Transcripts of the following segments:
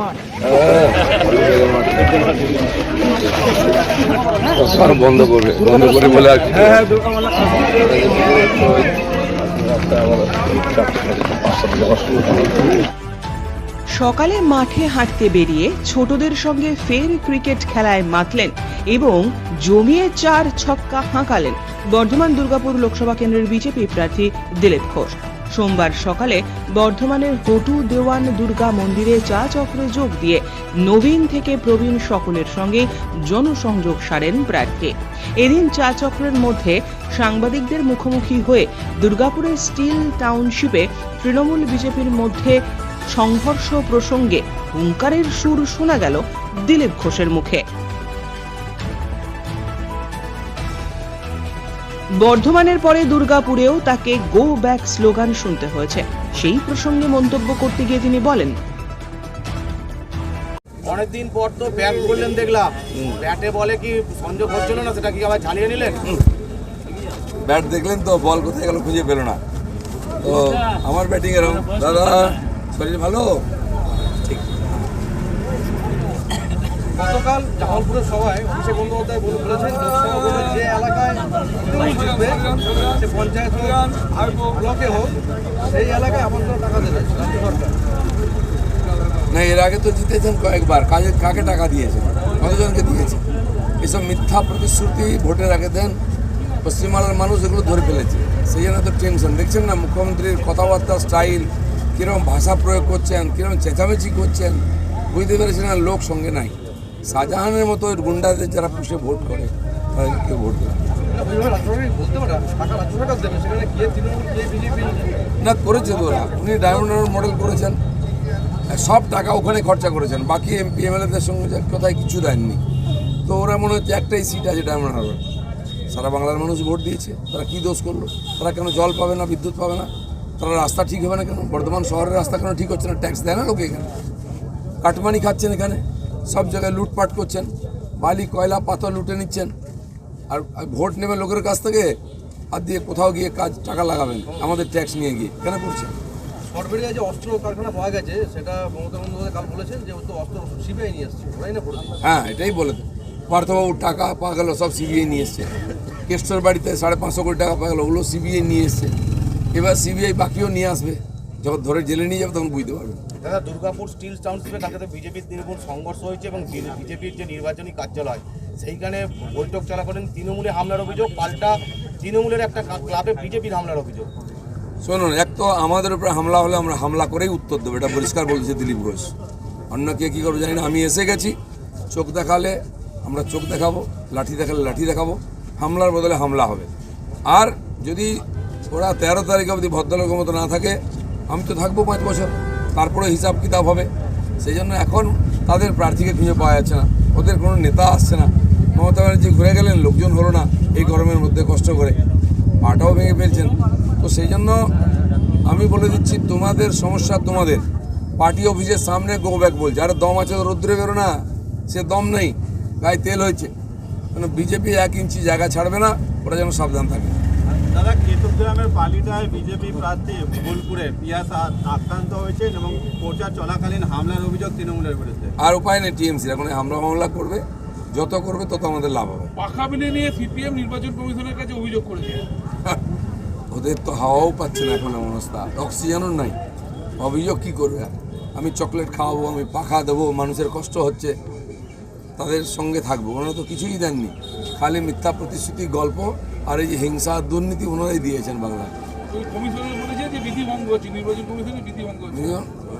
মাঠ। বন্ধ করবে বন্ধ করে বলে আর হ্যাঁ হ্যাঁ সকালে মাঠে হাঁটতে বেরিয়ে ছোটদের সঙ্গে ফের ক্রিকেট খেলায় মাতলেন এবং জমিয়ে চার ছক্কা হাঁকালেন বর্ধমান দুর্গাপুর লোকসভা কেন্দ্রের বিজেপি প্রার্থী দিলীপ ঘোষ। সোমবার সকালে বর্ধমানের হটু দেওয়ান দুর্গা মন্দিরে চা চক্রে যোগ দিয়ে নবীন থেকে প্রবীণ সকলের সঙ্গে জনসংযোগ সারেন প্রার্থী। এদিন চা চক্রের মধ্যে সাংবাদিকদের মুখোমুখি হয়ে দুর্গাপুরের স্টিল টাউনশিপে তৃণমূল বিজেপির মধ্যে সংঘর্ষ প্রসঙ্গে হুঙ্কারের সুর শোনা গেল দিলীপ ঘোষের মুখে। বর্ধমানের পরে দুর্গাপুরেও তাকে গো ব্যাক স্লোগান শুনতে হয়েছে। সেই প্রসঙ্গে মন্তব্য করতে গিয়ে তিনি বলেন অনেকদিন পর তো ব্যাট করলেন দেখলাম। ব্যাটে বলে কি সংযোগ হচ্ছিল না সেটা কি আবার ঝালিয়ে নিলেন? ব্যাট দেখলেন তো বল কোথায় গেল খুঁজে পেল না। তো আমার ব্যাটিং এরকম। দাদা শরীর ভালো ঠিক গতকাল জামালপুরের সভায় অভিষেক বন্দ্যোপাধ্যায় বলে বলেছেন যে এলাকায় সে পঞ্চায়েত হোক ব্লকে হোক, সেই এলাকায় আমার কোনো টাকা দেবে সরকার। না, এর আগে তো জিতেছেন কয়েকবার। কাজে কাকে টাকা দিয়েছেন? কতজনকে দিয়েছে এসব মিথ্যা প্রতিশ্রুতি ভোটের আগে দেন পশ্চিমবাংলার মানুষ, এগুলো ধরে ফেলেছে। সেই জন্য তো টেনশন। দেখছেন না, মুখ্যমন্ত্রীর কথাবার্তা, স্টাইল কীরকম ভাষা প্রয়োগ করছেন কীরকম চেঁচামেচি করছেন, বুঝতে পেরেছেন না, লোক সঙ্গে নাই। শাহজাহানের মতো গুন্ডাদের যারা পুষে ভোট করে, তাদেরকে ভোট দেয়। না। করেছে তো ওরা। উনি ডায়মন্ড মডেল করেছেন। সব টাকা ওখানে খরচা করেছেন। বাকি এমপি এমএলএদের সঙ্গে কোথায় কিছু দেননি। তো ওরা মনে হচ্ছে একটাই সিট আছে ডায়মন্ড হারবার সারা বাংলার মানুষ ভোট দিয়েছে। তারা কী দোষ করল? তারা কেন জল পাবে না, বিদ্যুৎ পাবে না? তারা রাস্তা ঠিক হবে না কেন? বর্ধমান শহরের রাস্তা কেন ঠিক হচ্ছে না? ট্যাক্স দেয় না লোকে এখানে। কাটমানি খাচ্ছেন এখানে। সব জায়গায় লুটপাট করছেন। বালি কয়লা পাথর লুটে নিচ্ছেন। আর ভোট নেবে লোকের কাছ থেকে আর দিয়ে কোথাও গিয়ে কাজ টাকা লাগাবেন আমাদের ট্যাক্স নিয়ে গিয়ে। কেন করছেন? সরবেরিয়া যে অস্ত্র কারখানা পাওয়া গেছে সেটা মমতা বন্দ্যোপাধ্যায় কাল বলেছেন যে তো অস্ত্র সিবিআই নিয়ে আসছে ওরাই না হ্যাঁ এটাই বলে দেন। পার্থবাবুর টাকা পাওয়া গেল সব সিবিআই নিয়ে এসছে। কেষ্টর বাড়িতে সাড়ে পাঁচশো কোটি টাকা পাওয়া গেল ওগুলো সিবিআই নিয়ে এসছে। এবার সিবিআই বাকিও নিয়ে আসবে। যখন ধরে জেলে নিয়ে যাবে তখন বুঝতে পারবেন দাদা দুর্গাপুর স্টিল টাউনশিপে কাছে বিজেপির তৃণমূল সংঘর্ষ হয়েছে এবং বিজেপির যে নির্বাচনী কার্যালয় সেইখানে বৈঠক চলাকালীন তৃণমূলে হামলার অভিযোগ পাল্টা তৃণমূলের একটা ক্লাবে বিজেপির হামলার অভিযোগ। শুনুন এক তো আমাদের উপরে হামলা হলে আমরা হামলা করেই উত্তর দেবো এটা পরিষ্কার বলছে দিলীপ ঘোষ। অন্য কে কী করব জানি না আমি এসে গেছি চোখ দেখালে আমরা চোখ দেখাবো লাঠি দেখালে লাঠি দেখাবো হামলার বদলে হামলা হবে। আর যদি ওরা তেরো তারিখ অবধি ভদ্রলোকের মতো না থাকে আমি তো থাকব পাঁচ বছর। তারপরে হিসাব কিতাব হবে। সেই জন্য এখন তাদের প্রার্থীকে খুঁজে পাওয়া যাচ্ছে না। ওদের কোনো নেতা আসছে না। মমতা ব্যানার্জি ঘুরে গেলেন, লোকজন হলো না। এই গরমের মধ্যে কষ্ট করে। পাটাও ভেঙে ফেলছেন। তো সেই জন্য আমি বলে দিচ্ছি, তোমাদের সমস্যা তোমাদের। পার্টি অফিসের সামনে গো ব্যাক বলছে আরে দম আছে রৌদ্রে বেরো না। সে দম নেই। গায়ে তেল হয়েছে। মানে বিজেপি এক ইঞ্চি জায়গা ছাড়বে না, ওরা যেন সাবধান থাকে। দাদা কেতুগ্রামের পালিটায় বিজেপি প্রার্থী বোলপুরে পিয়াস আক্রান্ত হয়েছেন এবং প্রচার চলাকালীন হামলার অভিযোগ তৃণমূলের বিরুদ্ধে। আর উপায় নেই টিএমসি। এখন হামলা মামলা করবে যত করবে তত আমাদের লাভ হবে। পাখা বিলে নিয়ে সিপিএম নির্বাচন কমিশনের কাছে অভিযোগ করেছে। ওদের তো হাওয়াও পাচ্ছে না এখন এমন অবস্থা। অক্সিজেনও নাই। অভিযোগ কী করবে? আর? আমি চকলেট খাওয়াবো আমি পাখা দেবো মানুষের কষ্ট হচ্ছে। তাদের সঙ্গে থাকব। ওনারা তো কিছুই দেননি। খালি মিথ্যা প্রতিশ্রুতি গল্প আর এই যে হিংসা দুর্নীতি ওনারাই দিয়েছেন বাংলায়।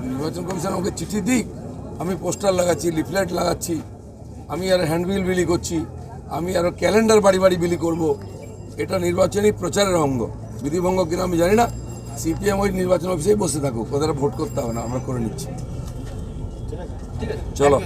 নির্বাচন কমিশন আমাকে চিঠি দিক আমি পোস্টার লাগাচ্ছি লিফলেট লাগাচ্ছি আমি আর হ্যান্ডবিল বিলি করছি আমি আরও ক্যালেন্ডার বাড়ি বাড়ি বিলি করব। এটা নির্বাচনী প্রচারের অঙ্গ। বিধিভঙ্গ কিনা আমি জানি না। সিপিএম ওই নির্বাচন অফিসেই বসে থাকুক ওদের ভোট করতে হবে না আমরা করে নিচ্ছি। ঠিক আছে। চলো।